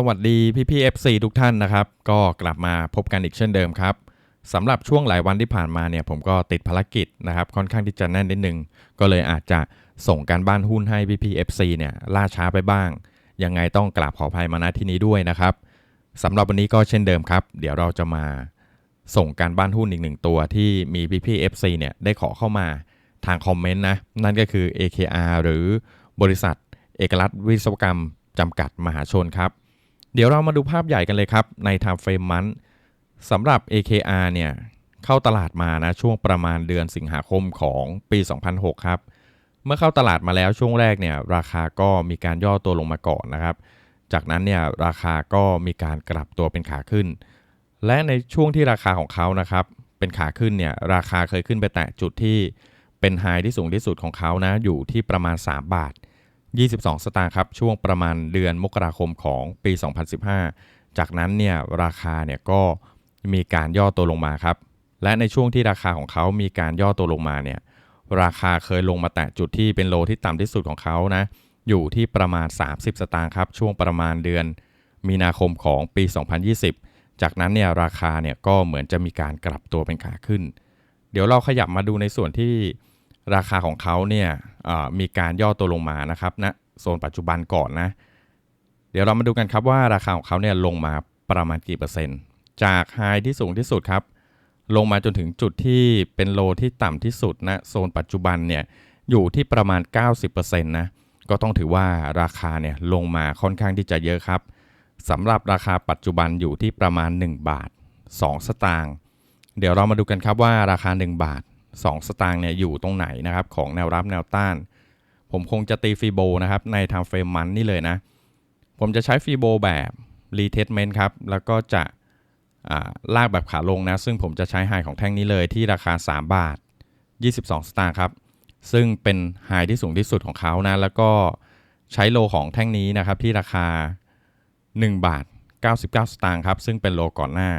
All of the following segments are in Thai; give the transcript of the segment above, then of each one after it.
สวัสดีพี่พี่ FC ทุกท่านนะครับ ก็กลับมาพบกันอีกเช่นเดิมครับสำหรับช่วงหลายวันที่ผ่านมาเนี่ยผมก็ติดภารกิจนะครับ ค่อนข้างที่จะแน่นนิดนึง ก็เลยอาจจะส่งการบ้านหุ้นให้พี่พี่ FC เนี่ยล่าช้าไปบ้าง ยังไงต้องกราบขออภัยมาณที่นี้ด้วยนะครับสำหรับวันนี้ก็เช่นเดิมครับ เดี๋ยวเราจะมาส่งการบ้านหุ้นอีกหนึ่งตัวที่มีพี่พี่ FC เนี่ยได้ขอเข้ามาทางคอมเมนต์นะนั่นก็คือ AKR หรือบริษัทเอกลักษณ์วิศวกรรมจำกัดมหาชนครับ เดี๋ยวเรามาดูภาพใหญ่กันเลยครับ ใน time frame มันสำหรับ AKR เนี่ยเข้าตลาดมานะช่วงประมาณเดือนสิงหาคมของปี 2006 ครับ เมื่อเข้าตลาดมาแล้วช่วงแรกเนี่ยราคาก็มีการย่อตัวลงมาก่อนนะครับ จากนั้นเนี่ยราคาก็มีการกลับตัวเป็นขาขึ้น และในช่วงที่ราคาของเขานะครับเป็นขาขึ้นเนี่ยราคาเคยขึ้นไปแตะจุดที่เป็นไฮที่สูงที่สุดของเขานะอยู่ที่ประมาณ 3 บาท 22 สตางค์ครับ ช่วงประมาณเดือนมกราคมของปี 2015 จากนั้นเนี่ยราคาเนี่ยก็มีการย่อตัวลงมาครับ และในช่วงที่ราคาของเขามีการย่อตัวลงมาเนี่ยราคาเคยลงมาแตะจุดที่เป็นโลที่ต่ำที่สุดของเขานะอยู่ที่ประมาณ 30 สตางค์ครับช่วงประมาณเดือนมีนาคมของปี 2020 จากนั้นเนี่ยราคาเนี่ยก็เหมือนจะมีการกลับตัวเป็นขาขึ้น เดี๋ยวเราขยับมาดูในส่วนที่ราคาของเขาเนี่ย มีการย่อตัวลงมานะครับณนะโซนปัจจุบันก่อนนะ เดี๋ยวเรามาดูกันครับว่าราคาของเขาเนี่ยลงมาประมาณกี่เปอร์เซ็นต์ จากไฮที่สูงที่สุดครับ ลงมาจนถึงจุดที่เป็นโลที่ต่ำที่สุดนะโซนปัจจุบันเนี่ยอยู่ที่ประมาณ 90%นะก็ต้องถือว่าราคาเนี่ยลงมาค่อนข้างที่จะเยอะครับสำหรับราคาปัจจุบันอยู่ที่ประมาณ 1 บาท 2 สตางค์เดี๋ยวเรามาดูกันครับว่าราคา 1 บาท 2 สตางค์เนี่ยอยู่ตรงไหนนะครับของแนวรับแนวต้าน ผมคงจะตีฟีโบนะครับในทางเฟรมมันนี่เลยนะ ผมจะใช้ฟีโบแบบรีเทสเมนต์ครับ แล้วก็จะลากแบบขาลงนะ ซึ่งผมจะใช้ไฮของแท่งนี้เลยที่ราคา 3 บาท 22 สตางค์ครับ ซึ่งเป็นไฮที่สูงที่สุดของเขานะ แล้วก็ใช้โลของแท่งนี้นะครับที่ราคา 1 บาท 99 สตางค์ครับ ซึ่งเป็นโลก่อนหน้า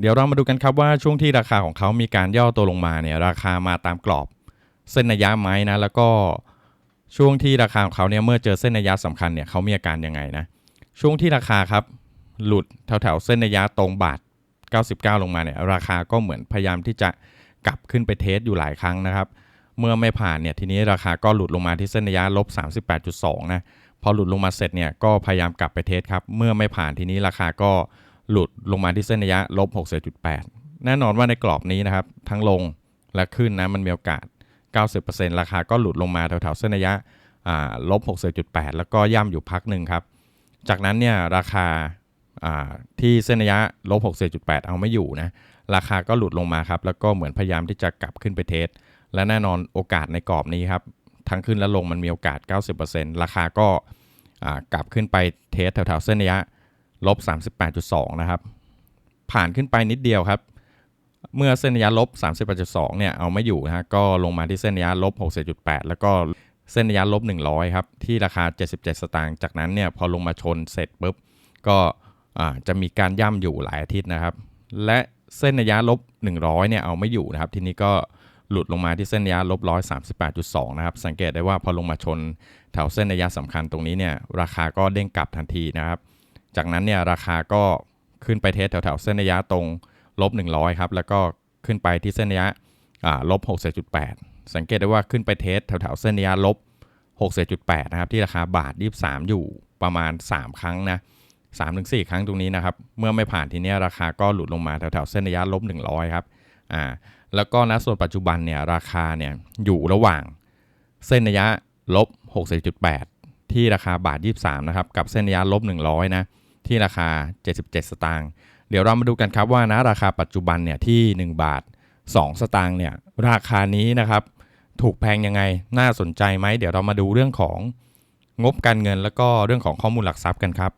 เดี๋ยวเรามาดูกันครับว่าช่วงที่ราคาของเขามีการย่อตัวลงมาเนี่ยราคามาตามกรอบ เส้นระยะไหมนะแล้วก็ช่วงที่ราคาของเขาเนี่ยเมื่อเจอเส้นระยะสำคัญเนี่ยเขามีอาการยังไงนะช่วงที่ราคาครับหลุดแถวๆเส้นระยะตรงบาท 99 ลงมาเนี่ยราคาก็เหมือนพยายามที่จะกลับขึ้นไปเทสอยู่หลายครั้งนะครับ เมื่อไม่ผ่านเนี่ยทีนี้ราคาก็หลุดลงมาที่เส้นระยะลบ38.2นะพอหลุดลงมาเสร็จเนี่ยก็พยายามกลับไปเทสครับเมื่อไม่ผ่านทีนี้ราคาก็ หลุดลงมาที่เส้นระยะลบ60.8 แน่นอนว่าในกรอบนี้นะครับ ทั้งลงและขึ้นนะมันมีโอกาส 90%ราคาก็หลุดลงมาแถวๆเส้นระยะลบ60.8 แล้วก็ย่ำอยู่พักหนึ่งครับ จากนั้นเนี่ยราคาที่เส้นระยะลบ60.8 เอาไม่อยู่นะ ราคาก็หลุดลงมาครับ แล้วก็เหมือนพยายามที่จะกลับขึ้นไปเทส และแน่นอนโอกาสในกรอบนี้ครับ ทั้งขึ้นและลงมันมีโอกาส 90%ราคาก็กลับขึ้นไปเทสแถวๆเส้นระยะ ลบ38.2 นะครับ ผ่านขึ้นไปนิดเดียวครับ เมื่อเส้นระยะลบ38.2 เนี่ยเอาไม่อยู่นะฮะก็ลงมาที่เส้นระยะลบ60.8แล้วก็เส้นระยะลบ 100 ครับ ที่ราคา 77 สตางค์จากนั้นเนี่ยพอลงมาชนเสร็จปุ๊บก็จะมีการย่ำอยู่หลายอาทิตย์นะครับ และเส้นระยะลบ 100 เนี่ยเอาไม่อยู่นะครับ ทีนี้ก็หลุดลงมาที่เส้นระยะลบ138.2นะครับ สังเกตได้ว่าพอลงมาชนแถวเส้นระยะสำคัญตรงนี้เนี่ยราคาก็เด้งกลับทันทีนะครับ จากนั้นเนี่ยราคาก็ขึ้นไปเทสแถวๆเส้นระยะตรงลบ100ครับแล้วก็ขึ้นไปที่เส้นระยะลบ60.8 สังเกตได้ว่าขึ้นไปเทสแถวๆเส้นระยะลบ60.8นะครับที่ราคาบาท 23 อยู่ประมาณ 3 ครั้งนะ3-4 ครั้งตรงนี้นะครับเมื่อไม่ผ่านทีนี้ราคาก็หลุดลงมาแถวๆเส้นระยะลบ100ครับอ่าแล้วก็ณส่วนปัจจุบันเนี่ยราคาเนี่ยอยู่ระหว่างเส้นระยะลบ60.8 ที่ราคาบาท 23นะครับกับเส้นระยะลบ100นะ ที่ราคา 77 สตางค์เดี๋ยวเรามาดูกันครับว่านะราคาปัจจุบันเนี่ยที่ 1 บาท 2 สตางค์เนี่ยราคานี้นะครับถูกแพงยังไงน่าสนใจไหมเดี๋ยวเรามาดูเรื่องของงบการเงิน แล้วก็เรื่องของข้อมูลหลักทรัพย์กันครับ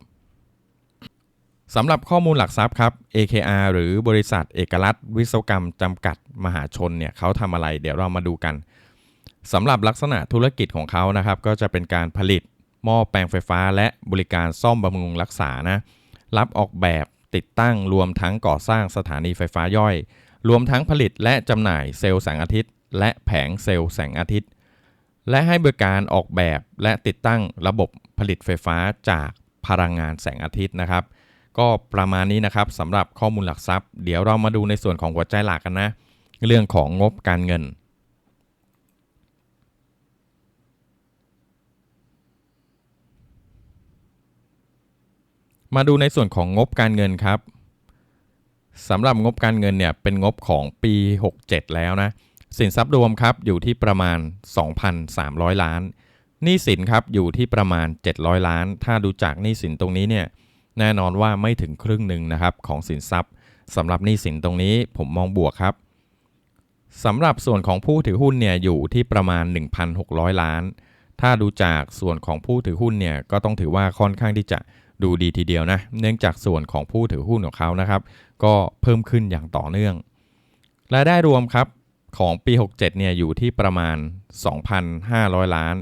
สำหรับข้อมูลหลักทรัพย์ครับ AKR หรือบริษัทเอกลักษณ์วิศวกรรมจำกัดมหาชนเนี่ยเขาทำอะไรเดี๋ยวเรามาดูกันสำหรับลักษณะธุรกิจของเขานะครับ ก็จะเป็นการผลิต หม้อแปลงไฟฟ้าและบริการซ่อมบำรุงรักษานะรับออกแบบติดตั้งรวมทั้งก่อสร้างสถานีไฟฟ้าย่อย รวมทั้งผลิตและจำหน่ายเซลล์แสงอาทิตย์ และแผงเซลล์แสงอาทิตย์ และให้บริการออกแบบและติดตั้งระบบผลิตไฟฟ้าจากพลังงานแสงอาทิตย์นะครับ ก็ประมาณนี้นะครับสำหรับข้อมูลหลักทรัพย์ เดี๋ยวเรามาดูในส่วนของหัวใจหลักกันนะ เรื่องของงบการเงิน มาดูในส่วนของงบการเงินครับสำหรับงบการเงินเนี่ยเป็นงบของปี 67 แล้วนะสินทรัพย์รวมครับอยู่ที่ประมาณ 2,300 ล้านหนี้สินครับอยู่ที่ประมาณ 700 ล้าน ถ้าดูจากหนี้สินตรงนี้เนี่ยแน่นอนว่าไม่ถึงครึ่งหนึ่งนะครับของสินทรัพย์สำหรับหนี้สินตรงนี้ผมมองบวกครับสำหรับส่วนของผู้ถือหุ้นเนี่ยอยู่ที่ประมาณ 1,600 ล้าน ถ้าดูจากส่วนของผู้ถือหุ้นเนี่ยก็ต้องถือว่าค่อนข้างที่จะ ดูดีทีเดียวนะ เนื่องจากส่วนของผู้ถือหุ้นของเขานะครับ ก็เพิ่มขึ้นอย่างต่อเนื่อง รายได้รวมครับของปี 67 เนี่ยอยู่ที่ประมาณ 2,500 ล้าน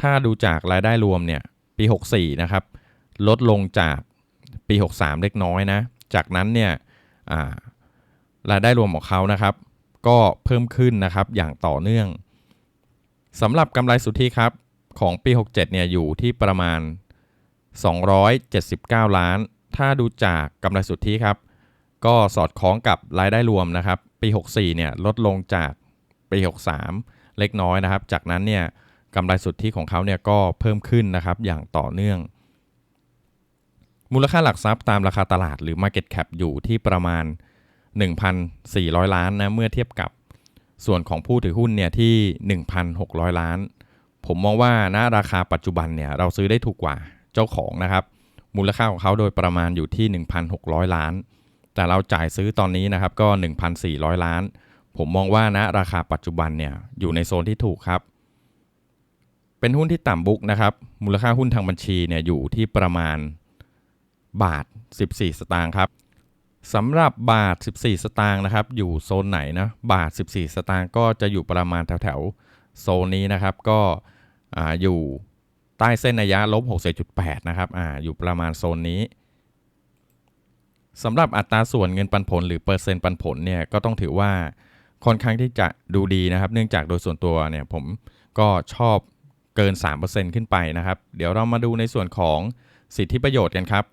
ถ้าดูจากรายได้รวมเนี่ยปี 64 นะครับ ลดลงจากปี 63 เล็กน้อยนะ จากนั้นเนี่ยรายได้รวมของเขานะครับ ก็เพิ่มขึ้นนะครับอย่างต่อเนื่องสำหรับกำไรสุทธิครับของปี 67 เนี่ยอยู่ที่ประมาณ 279 ล้าน ถ้าดูจากกำไรสุทธิครับ ก็สอดคล้องกับรายได้รวมนะครับ ปี 64 เนี่ยลดลงจากปี 63 เล็กน้อยนะครับ จากนั้นเนี่ยกำไรสุทธิของเขาเนี่ยก็เพิ่มขึ้นนะครับอย่างต่อเนื่อง มูลค่าหลักทรัพย์ตามราคาตลาดหรือ Market Cap อยู่ที่ประมาณ 1,400 ล้านนะเมื่อเทียบกับส่วนของผู้ถือหุ้นเนี่ยที่ 1,600 ล้าน ผมมองว่าณราคาปัจจุบันเนี่ยเราซื้อได้ถูกกว่า เจ้าของนะครับ มูลค่าของเขาโดยประมาณอยู่ที่ 1,600 ล้าน แต่เราจ่ายซื้อตอนนี้นะครับก็ 1,400 ล้าน ผมมองว่าณราคาปัจจุบันเนี่ยอยู่ในโซนที่ถูกครับ เป็นหุ้นที่ต่ำบุกนะครับ มูลค่าหุ้นทางบัญชีเนี่ยอยู่ที่ประมาณบาท 14 สตางค์ครับสำหรับบาท 14 สตางค์นะครับ อยู่โซนไหนนะบาท 14 สตางค์ก็จะอยู่ประมาณแถวๆโซนนี้นะครับ ก็อยู่ ใต้เส้นระยะลบ6.8นะครับอ่าอยู่ประมาณโซนนี้สำหรับอัตราส่วนเงินปันผลหรือเปอร์เซ็นต์ปันผลเนี่ยก็ต้องถือว่าค่อนข้างที่จะดูดีนะครับ เนื่องจากโดยส่วนตัวเนี่ยผมก็ชอบเกิน 3%ขึ้นไปนะครับ เดี๋ยวเรามาดูในส่วนของสิทธิประโยชน์กันครับ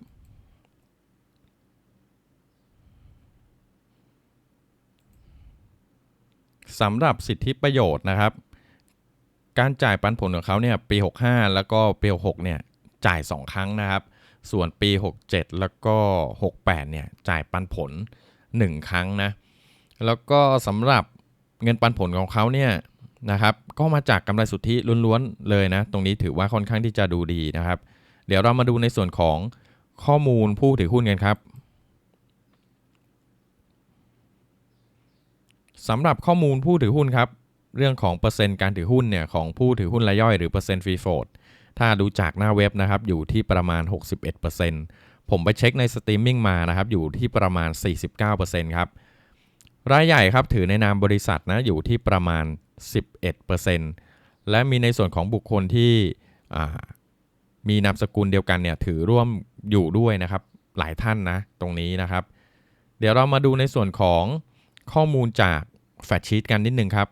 สำหรับสิทธิประโยชน์นะครับ การจ่ายปันผลของเขาเนี่ยปี 65 แล้วก็ปี 66 เนี่ยจ่าย 2 ครั้งนะครับ ส่วนปี 67 แล้วก็ 68 เนี่ยจ่ายปันผล 1 ครั้งนะ แล้วก็สำหรับเงินปันผลของเขาเนี่ยนะครับก็มาจากกำไรสุทธิล้วนๆเลยนะ ตรงนี้ถือว่าค่อนข้างที่จะดูดีนะครับ เดี๋ยวเรามาดูในส่วนของข้อมูลผู้ถือหุ้นกันครับสำหรับข้อมูลผู้ถือหุ้นครับ เรื่องของเปอร์เซ็นต์การถือหุ้นเนี่ยของผู้ถือหุ้นรายย่อยหรือเปอร์เซ็นต์ฟรีโฟดถ้าดูจากหน้าเว็บนะครับอยู่ที่ประมาณ 61%ผมไปเช็คในสตรีมมิ่งมานะครับอยู่ที่ประมาณ 49%ครับรายใหญ่ครับถือในนามบริษัทนะอยู่ที่ประมาณ 11%และมีในส่วนของบุคคลที่มีนามสกุลเดียวกันเนี่ยถือร่วมอยู่ด้วยนะครับหลายท่านนะตรงนี้นะครับ เดี๋ยวเรามาดูในส่วนของข้อมูลจากแฟชชีตกันนิดนึงครับ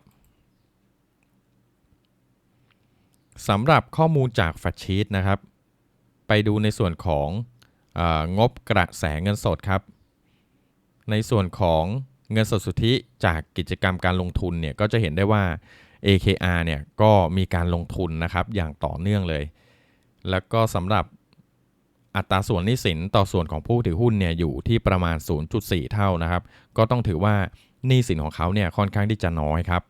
สำหรับข้อมูลจากแฟชชีตนะครับ ไปดูในส่วนขององบกระแสเงินสดครับ ในส่วนของเงินสดสุทธิจากกิจกรรมการลงทุนเนี่ยก็จะเห็นได้ว่า AKR เนี่ยก็มีการลงทุนนะครับอย่างต่อเนื่องเลย แล้วก็สำหรับอัตราส่วนหนี้สินต่อส่วนของผู้ถือหุ้นเนี่ยอยู่ที่ประมาณ 0.4 เท่านะครับ ก็ต้องถือว่าหนี้สินของเขาเนี่ยค่อนข้างที่จะน้อยครับ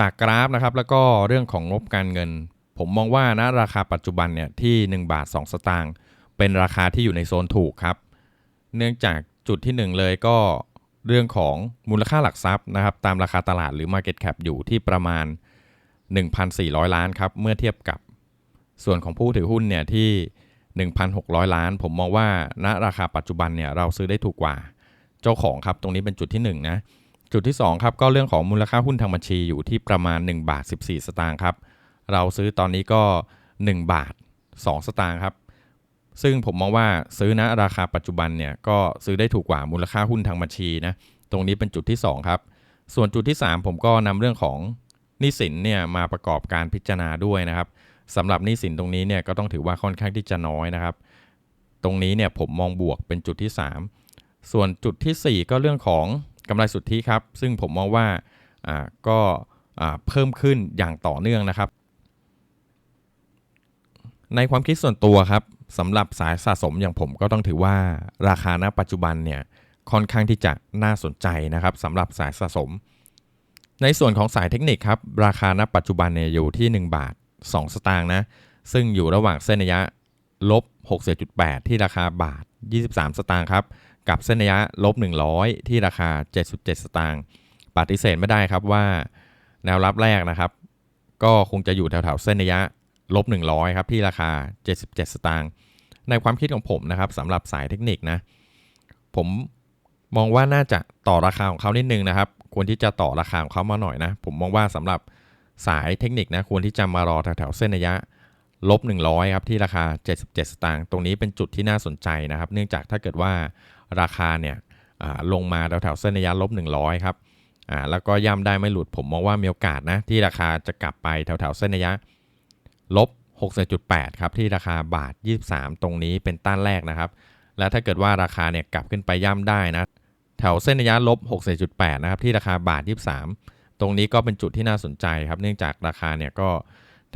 จากกราฟนะครับแล้วก็เรื่องของงบการเงิน ผมมองว่านะราคาปัจจุบันเนี่ยที่ 1 บาท 2 สตางค์เป็นราคาที่อยู่ในโซนถูกครับ เนื่องจากจุดที่ 1 เลยก็เรื่องของมูลค่าหลักทรัพย์นะครับตามราคาตลาดหรือ Market Cap อยู่ที่ประมาณ 1,400 ล้านครับเมื่อเทียบกับส่วนของผู้ถือหุ้นเนี่ยที่ 1,600 ล้าน ผมมองว่าณราคาปัจจุบันเนี่ยเราซื้อได้ถูกกว่า เจ้าของครับตรงนี้เป็นจุดที่1นะ จุดที่2ครับก็เรื่องของมูลค่าหุ้นทางบัญชีอยู่ที่ประมาณ 1 บาท 14 สตางค์ครับ เราซื้อตอนนี้ก็ 1 บาท 2 สตางค์ครับ ซึ่งผมมองว่าซื้อณราคาปัจจุบันเนี่ยก็ซื้อได้ถูกกว่ามูลค่าหุ้นทางบัญชีนะตรงนี้เป็นจุดที่ 2 ครับ ส่วนจุดที่ 3 ผมก็นำเรื่องของหนี้สินเนี่ยมาประกอบการพิจารณาด้วยนะครับสำหรับหนี้สินตรงนี้เนี่ยก็ต้องถือว่าค่อนข้างที่จะน้อยนะครับ ตรงนี้เนี่ยผมมองบวกเป็นจุดที่ 3 ส่วนจุดทีสี่4 ก็เรื่องของ กำไรสุทธิครับ ซึ่งผมมองว่าอ่าก็อ่าเพิ่มขึ้นอย่างต่อเนื่องนะครับ ในความคิดส่วนตัวครับสำหรับสายสะสมอย่างผมก็ต้องถือว่าราคาณปัจจุบันเนี่ยค่อนข้างที่จะน่าสนใจนะครับสำหรับสายสะสม ในส่วนของสายเทคนิคครับราคาณปัจจุบันเนี่ยอยู่ที่ 1 บาท 2 สตางค์นะซึ่งอยู่ระหว่างเส้นระยะลบ 6.8 ที่ราคาบาท 23 สตางค์ครับ กับเส้นระยะลบ 100 ที่ราคา 77 สตางค์ปฏิเสธไม่ได้ครับว่าแนวรับแรกนะครับ ก็คงจะอยู่แถวๆเส้นระยะลบ 100 ครับที่ราคา 77 สตางค์ในความคิดของผมนะครับสำหรับสายเทคนิคนะ ผมมองว่าน่าจะต่อราคาของเขานิดนึงนะครับ ควรที่จะต่อราคาของเขามาหน่อยนะ ผมมองว่าสำหรับสายเทคนิคนะควรที่จะมารอแถวๆเส้นระยะลบ 100 ครับที่ราคา 77 สตางค์ตรงนี้เป็นจุดที่น่าสนใจนะครับ เนื่องจากถ้าเกิดว่า ราคาเนี่ยลงมาแถวๆเส้นระยะลบ 100 ครับแล้วก็ย่ำได้ไม่หลุดผมมองว่ามีโอกาสนะที่ราคาจะกลับไปแถวๆเส้นระยะลบ60.8 ครับที่ราคาบาท 23 ตรงนี้เป็นต้านแรกนะครับ และถ้าเกิดว่าราคาเนี่ยกลับขึ้นไปย่ำได้นะแถวเส้นระยะลบ60.8 นะครับที่ราคาบาท 23 ตรงนี้ก็เป็นจุดที่น่าสนใจครับ เนื่องจากราคาเนี่ยก็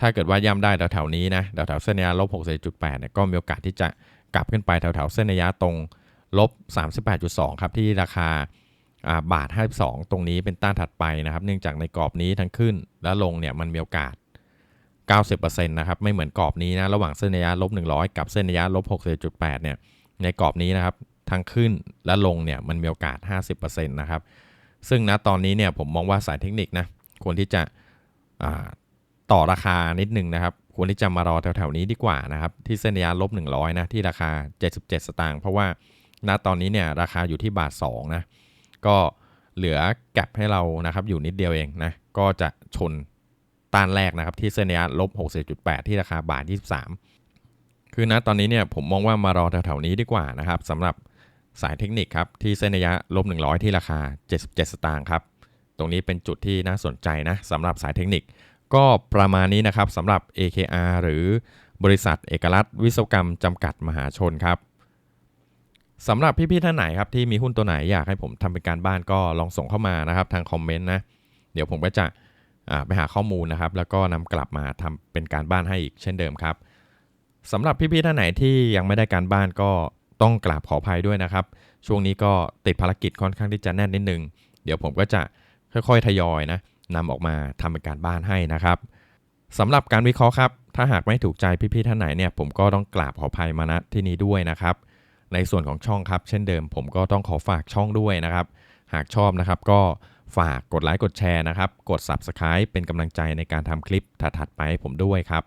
ถ้าเกิดว่าย่ำได้แถวๆนี้นะแถวๆเส้นระยะลบ60.8 เนี่ยก็มีโอกาสที่จะกลับขึ้นไปแถวๆเส้นระยะตรง ลบ 38.2 ครับ ที่ราคาบาท 52 ตรงนี้เป็นต้านถัดไปนะครับ เนื่องจากในกรอบนี้ทั้งขึ้นและลงเนี่ยมันมีโอกาส 90%นะครับ ไม่เหมือนกรอบนี้นะ ระหว่างเส้นระยะลบ 100 กับเส้นระยะลบ 60.8 เนี่ย ในกรอบนี้นะครับทั้งขึ้นและลงเนี่ยมันมีโอกาส 50%นะครับ ซึ่งณตอนนี้เนี่ยผมมองว่าสายเทคนิคนะควรที่จะต่อราคานิดนึงนะครับ ควรที่จะมารอแถวๆนี้ดีกว่านะครับ ที่เส้นระยะลบ 100 นะ ที่ราคา 77 สตางค์เพราะว่า ณตอนนี้เนี่ยราคาอยู่ที่บาท2นะก็เหลือแก็บให้เรานะครับอยู่นิดเดียวเองนะก็จะชนต้านแรกนะครับที่เส้นระยะลบ60.8 ที่ราคาบาท 23 คือนะตอนนี้เนี่ยผมมองว่ามารอแถวๆนี้ดีกว่านะครับสำหรับสายเทคนิคครับที่เส้นระยะลบ100 ที่ราคา 77 สตางค์ครับตรงนี้เป็นจุดที่น่าสนใจนะสำหรับสายเทคนิค ก็ประมาณนี้นะครับสำหรับ AKR หรือบริษัทเอกลักษณ์วิศวกรรมจำกัดมหาชนครับ สำหรับพี่ๆท่านไหนครับที่มีหุ้นตัวไหนอยากให้ผมทำเป็นการบ้านก็ลองส่งเข้ามานะครับทางคอมเมนต์นะ เดี๋ยวผมก็จะไปหาข้อมูลนะครับ แล้วก็นำกลับมาทำเป็นการบ้านให้อีกเช่นเดิมครับสำหรับพี่ๆท่านไหนที่ยังไม่ได้การบ้านก็ต้องกราบขออภัยด้วยนะครับ ช่วงนี้ก็ติดภารกิจค่อนข้างที่จะแน่นนิดนึง เดี๋ยวผมก็จะค่อยๆทยอยนะนำออกมาทำเป็นการบ้านให้นะครับสำหรับการวิเคราะห์ครับ ถ้าหากไม่ถูกใจพี่ๆท่านไหนเนี่ยผมก็ต้องกราบขออภัยมาณที่นี้ด้วยนะครับ ในส่วนของช่องครับ เช่นเดิมผมก็ต้องขอฝากช่องด้วยนะครับ หากชอบนะครับก็ฝากกดไลค์กดแชร์นะครับ กด Subscribe เป็นกำลังใจในการทำคลิปถัดๆไปให้ผมด้วยครับ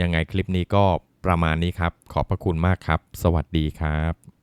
ยังไงคลิปนี้ก็ประมาณนี้ครับ ขอบพระคุณมากครับ สวัสดีครับ